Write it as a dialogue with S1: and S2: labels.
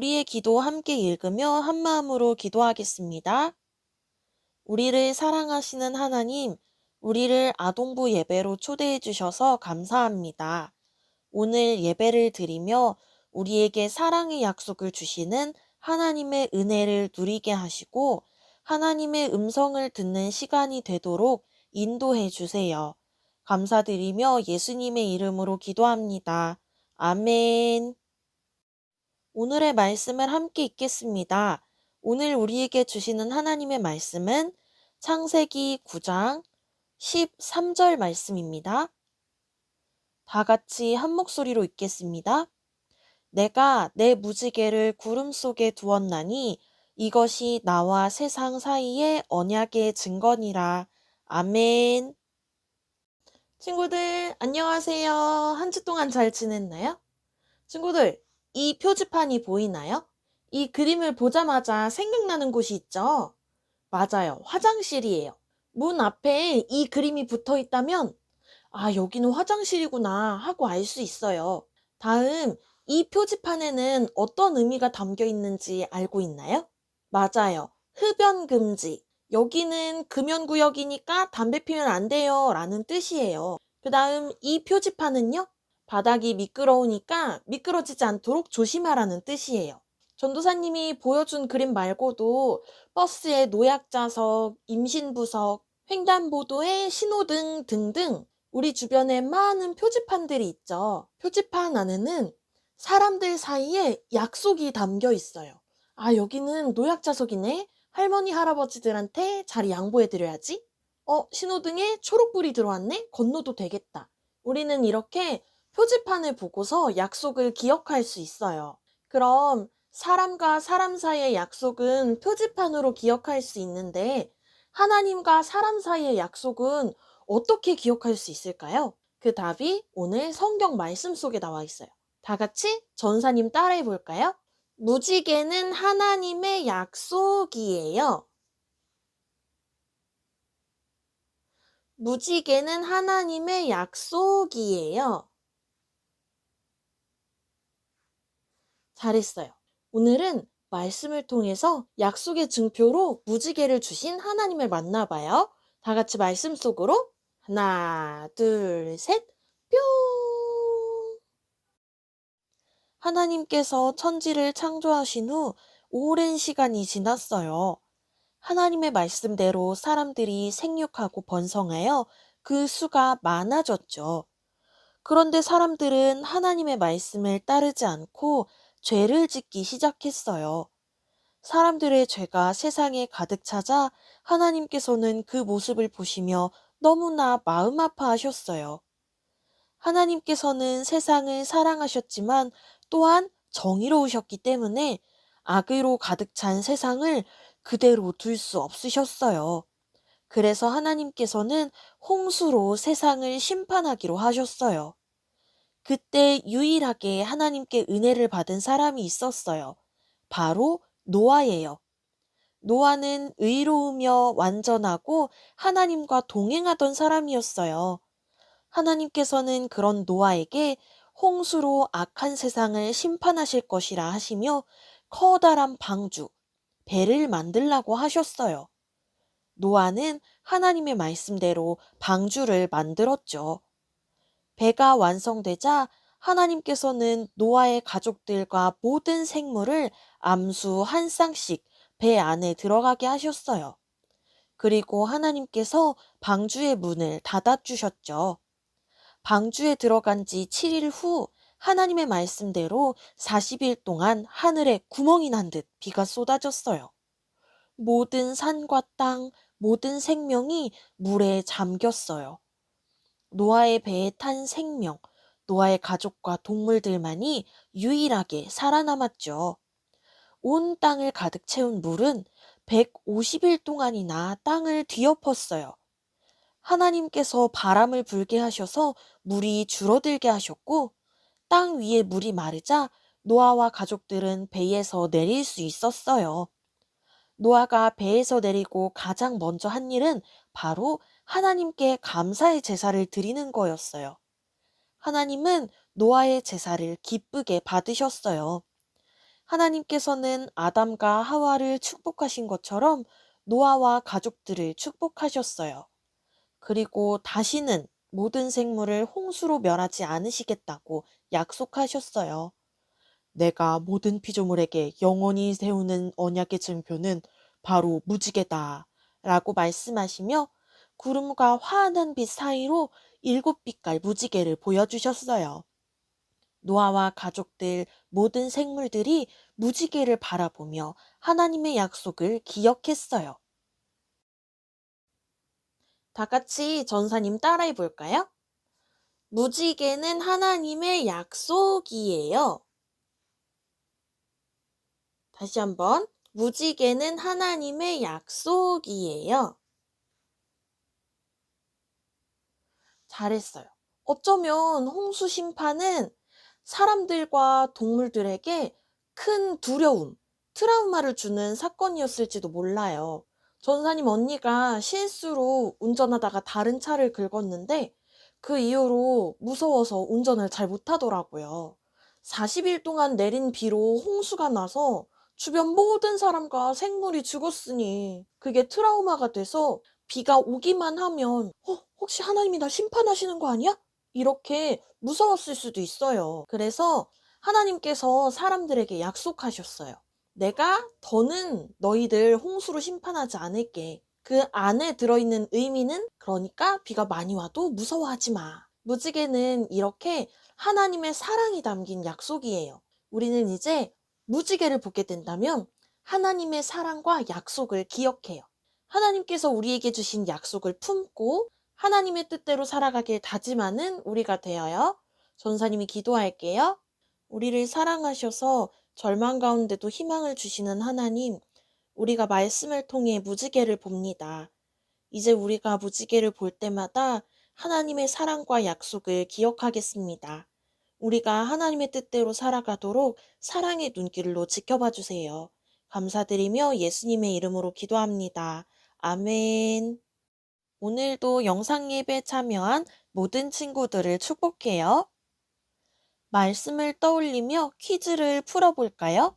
S1: 우리의 기도 함께 읽으며 한 마음으로 기도하겠습니다. 우리를 사랑하시는 하나님, 우리를 아동부 예배로 초대해 주셔서 감사합니다. 오늘 예배를 드리며 우리에게 사랑의 약속을 주시는 하나님의 은혜를 누리게 하시고 하나님의 음성을 듣는 시간이 되도록 인도해 주세요. 감사드리며 예수님의 이름으로 기도합니다. 아멘. 오늘의 말씀을 함께 읽겠습니다. 오늘 우리에게 주시는 하나님의 말씀은
S2: 창세기 9장 13절 말씀입니다. 다 같이 한 목소리로 읽겠습니다. 내가 내 무지개를 구름 속에 두었나니 이것이 나와 세상 사이의 언약의 증거니라. 아멘. 친구들, 안녕하세요. 한 주 동안 잘 지냈나요? 친구들, 이 표지판이 보이나요? 이 그림을 보자마자 생각나는 곳이 있죠? 맞아요. 화장실이에요. 문 앞에 이 그림이 붙어 있다면, 아, 여기는 화장실이구나 하고 알 수 있어요. 다음, 이 표지판에는 어떤 의미가 담겨 있는지 알고 있나요? 맞아요. 흡연 금지. 여기는 금연구역이니까 담배 피면 안 돼요. 라는 뜻이에요. 그 다음, 이 표지판은요? 바닥이 미끄러우니까 미끄러지지 않도록 조심하라는 뜻이에요. 전도사님이 보여준 그림 말고도 버스의 노약자석, 임신부석, 횡단보도의 신호등 등등 우리 주변에 많은 표지판들이 있죠. 표지판 안에는 사람들 사이에 약속이 담겨 있어요. 아, 여기는 노약자석이네. 할머니, 할아버지들한테 자리 양보해드려야지. 어, 신호등에 초록불이 들어왔네? 건너도 되겠다. 우리는 이렇게 표지판을 보고서 약속을 기억할 수 있어요. 그럼 사람과 사람 사이의 약속은 표지판으로 기억할 수 있는데 하나님과 사람 사이의 약속은 어떻게 기억할 수 있을까요? 그 답이 오늘 성경 말씀 속에 나와 있어요. 다 같이 전사님 따라해 볼까요? 무지개는 하나님의 약속이에요. 무지개는 하나님의 약속이에요. 잘했어요. 오늘은 말씀을 통해서 약속의 증표로 무지개를 주신 하나님을 만나봐요. 다 같이 말씀 속으로 하나, 둘, 셋, 뿅! 하나님께서 천지를 창조하신 후 오랜 시간이 지났어요. 하나님의 말씀대로 사람들이 생육하고 번성하여 그 수가 많아졌죠. 그런데 사람들은 하나님의 말씀을 따르지 않고 죄를 짓기 시작했어요. 사람들의 죄가 세상에 가득 차자 하나님께서는 그 모습을 보시며 너무나 마음 아파하셨어요. 하나님께서는 세상을 사랑하셨지만 또한 정의로우셨기 때문에 악의로 가득 찬 세상을 그대로 둘 수 없으셨어요. 그래서 하나님께서는 홍수로 세상을 심판하기로 하셨어요. 그때 유일하게 하나님께 은혜를 받은 사람이 있었어요. 바로 노아예요. 노아는 의로우며 완전하고 하나님과 동행하던 사람이었어요. 하나님께서는 그런 노아에게 홍수로 악한 세상을 심판하실 것이라 하시며 커다란 방주, 배를 만들라고 하셨어요. 노아는 하나님의 말씀대로 방주를 만들었죠. 배가 완성되자 하나님께서는 노아의 가족들과 모든 생물을 암수 한 쌍씩 배 안에 들어가게 하셨어요. 그리고 하나님께서 방주의 문을 닫아주셨죠. 방주에 들어간 지 7일 후 하나님의 말씀대로 40일 동안 하늘에 구멍이 난 듯 비가 쏟아졌어요. 모든 산과 땅, 모든 생명이 물에 잠겼어요. 노아의 배에 탄 생명, 노아의 가족과 동물들만이 유일하게 살아남았죠. 온 땅을 가득 채운 물은 150일 동안이나 땅을 뒤엎었어요. 하나님께서 바람을 불게 하셔서 물이 줄어들게 하셨고, 땅 위에 물이 마르자 노아와 가족들은 배에서 내릴 수 있었어요. 노아가 배에서 내리고 가장 먼저 한 일은 바로 하나님께 감사의 제사를 드리는 거였어요. 하나님은 노아의 제사를 기쁘게 받으셨어요. 하나님께서는 아담과 하와를 축복하신 것처럼 노아와 가족들을 축복하셨어요. 그리고 다시는 모든 생물을 홍수로 멸하지 않으시겠다고 약속하셨어요. 내가 모든 피조물에게 영원히 세우는 언약의 증표는 바로 무지개다. 라고 말씀하시며 구름과 환한 빛 사이로 일곱 빛깔 무지개를 보여주셨어요. 노아와 가족들 모든 생물들이 무지개를 바라보며 하나님의 약속을 기억했어요. 다 같이 전사님 따라해 볼까요? 무지개는 하나님의 약속이에요. 다시 한번. 무지개는 하나님의 약속이에요. 잘했어요. 어쩌면 홍수 심판은 사람들과 동물들에게 큰 두려움, 트라우마를 주는 사건이었을지도 몰라요. 전사님 언니가 실수로 운전하다가 다른 차를 긁었는데 그 이후로 무서워서 운전을 잘 못하더라고요. 40일 동안 내린 비로 홍수가 나서 주변 모든 사람과 생물이 죽었으니 그게 트라우마가 돼서 비가 오기만 하면 어, 혹시 하나님이 나 심판하시는 거 아니야? 이렇게 무서웠을 수도 있어요. 그래서 하나님께서 사람들에게 약속하셨어요. 내가 더는 너희들 홍수로 심판하지 않을게. 그 안에 들어있는 의미는 그러니까 비가 많이 와도 무서워하지 마. 무지개는 이렇게 하나님의 사랑이 담긴 약속이에요. 우리는 이제 무지개를 보게 된다면 하나님의 사랑과 약속을 기억해요. 하나님께서 우리에게 주신 약속을 품고 하나님의 뜻대로 살아가길 다짐하는 우리가 되어요. 전사님이 기도할게요. 우리를 사랑하셔서 절망 가운데도 희망을 주시는 하나님, 우리가 말씀을 통해 무지개를 봅니다. 이제 우리가 무지개를 볼 때마다 하나님의 사랑과 약속을 기억하겠습니다. 우리가 하나님의 뜻대로 살아가도록 사랑의 눈길로 지켜봐 주세요. 감사드리며 예수님의 이름으로 기도합니다. 아멘. 오늘도 영상 예배 참여한 모든 친구들을 축복해요. 말씀을 떠올리며 퀴즈를 풀어볼까요?